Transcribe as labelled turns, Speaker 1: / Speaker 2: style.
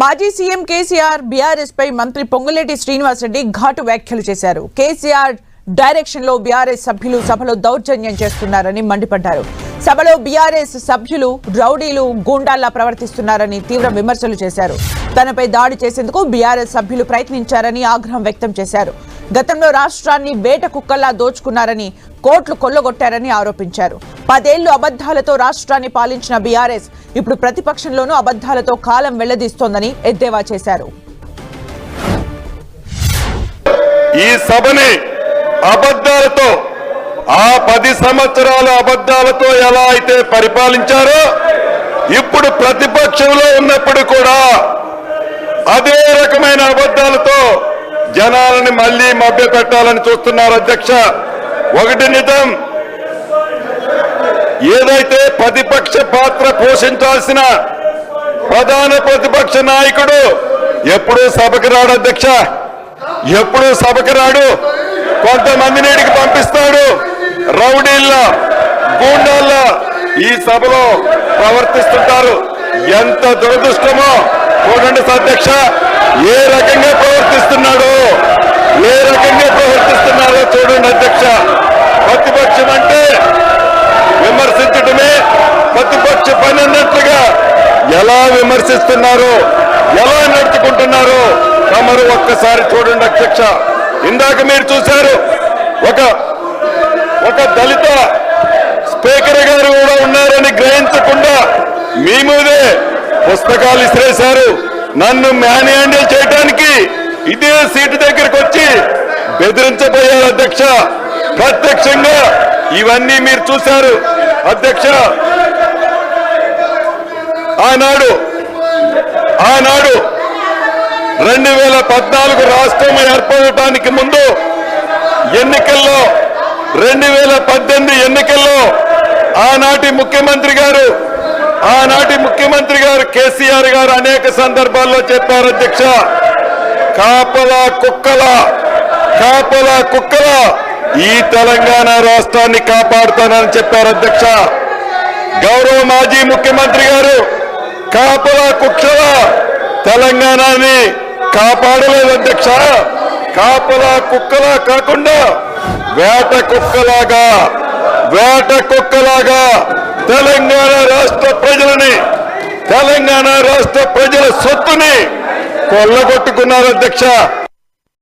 Speaker 1: మాజీ CM KCR BRS పై మంత్రి పొంగులేటి శ్రీనివాసరెడ్డి ఘాటు వ్యాఖ్యలు చేశారు. కేసీఆర్ డైరెక్షన్లో బీఆర్ఎస్ సభ్యులు సభలో దౌర్జన్యం చేస్తున్నారని మండిపడ్డారు. సభలో బీఆర్ఎస్ సభ్యులు రౌడీలు గూండాల్లా ప్రవర్తిస్తున్నారని తీవ్ర విమర్శలు చేశారు. తనపై దాడి చేసేందుకు బీఆర్ఎస్ సభ్యులు ప్రయత్నించారని ఆగ్రహం వ్యక్తం చేశారు. గతంలో రాష్ట్రాన్ని వేట కుక్కల్లా దోచుకున్నారని కోట్లు కొల్లగొట్టారని ఆరోపించారు. పదేళ్ళు అబద్ధాలతో రాష్ట్రాన్ని పాలించిన బీఆర్ఎస్ ఇప్పుడు ప్రతిపక్షంలోనూ అబద్ధాలతో కాలం వెళ్ళదీస్తోందని ఎద్దేవా చేశారు.
Speaker 2: ఈ సభని అబద్ధాలతో ఆ పది సంవత్సరాల అబద్ధాలతో ఎలా అయితే పరిపాలించారో ఇప్పుడు ప్రతిపక్షంలో ఉన్నప్పుడు కూడా అదే రకమైన అబద్ధాలతో జనాలని మళ్ళీ మభ్య పెట్టాలని చూస్తున్నారు అధ్యక్ష. ఒకటి నిజం ఏదైతే ప్రతిపక్ష పాత్ర పోషించాల్సిన ప్రధాన ప్రతిపక్ష నాయకుడు ఎప్పుడూ సభకు రాడు అధ్యక్ష. ఎప్పుడు సభకు రాడు. కొంతమంది నేటికి పంపిస్తాడు. రౌడీళ్ళ గూండాళ్ళ ఈ సభలో ప్రవర్తిస్తుంటారు. ఎంత దురదృష్టమో చూడండి అధ్యక్ష. ఏ రకంగా ప్రవర్తిస్తున్నాడు. ఎలా విమర్శిస్తున్నారో? ఎలా నడుచుకుంటున్నారో? తమరు ఒక్కసారి చూడండి అధ్యక్ష. ఇందాక మీరు చూశారు ఒక ఒక దళిత స్పీకర్ గారు కూడా ఉన్నారని గ్రహించకుండా మీ మీదే పుస్తకాలు ఇసిరేశారు. నన్ను మ్యాన్ హ్యాండిల్ చేయడానికి ఇదే సీటు దగ్గరకు వచ్చి బెదిరించబోయారు అధ్యక్ష. ప్రత్యక్షంగా ఇవన్నీ మీరు చూశారు. అధ్యక్ష ఆనాడు ఆనాడు రెండు వేల పద్నాలుగు రాష్ట్రం ఏర్పడటానికి ముందు ఎన్నికల్లో రెండు వేల పద్దెనిమిది ఎన్నికల్లో ఆనాటి ముఖ్యమంత్రి గారు ఆనాటి ముఖ్యమంత్రి గారు కేసీఆర్ గారు అనేక సందర్భాల్లో చెప్పారు అధ్యక్ష. కాపల కుక్కల కాపల కుక్కల ఈ తెలంగాణ రాష్ట్రాన్ని కాపాడుతానని చెప్పారు అధ్యక్ష. గౌరవ మాజీ ముఖ్యమంత్రి గారు కాపలా కుక్కల తెలంగాణని కాపాడలేదు అధ్యక్ష కాపల కుక్కలా కాకుండా వేట కుక్కలాగా వేట కుక్కలాగా తెలంగాణ రాష్ట్ర ప్రజలని తెలంగాణ రాష్ట్ర ప్రజల సొత్తుని కొల్లగొట్టుకున్నారు అధ్యక్ష.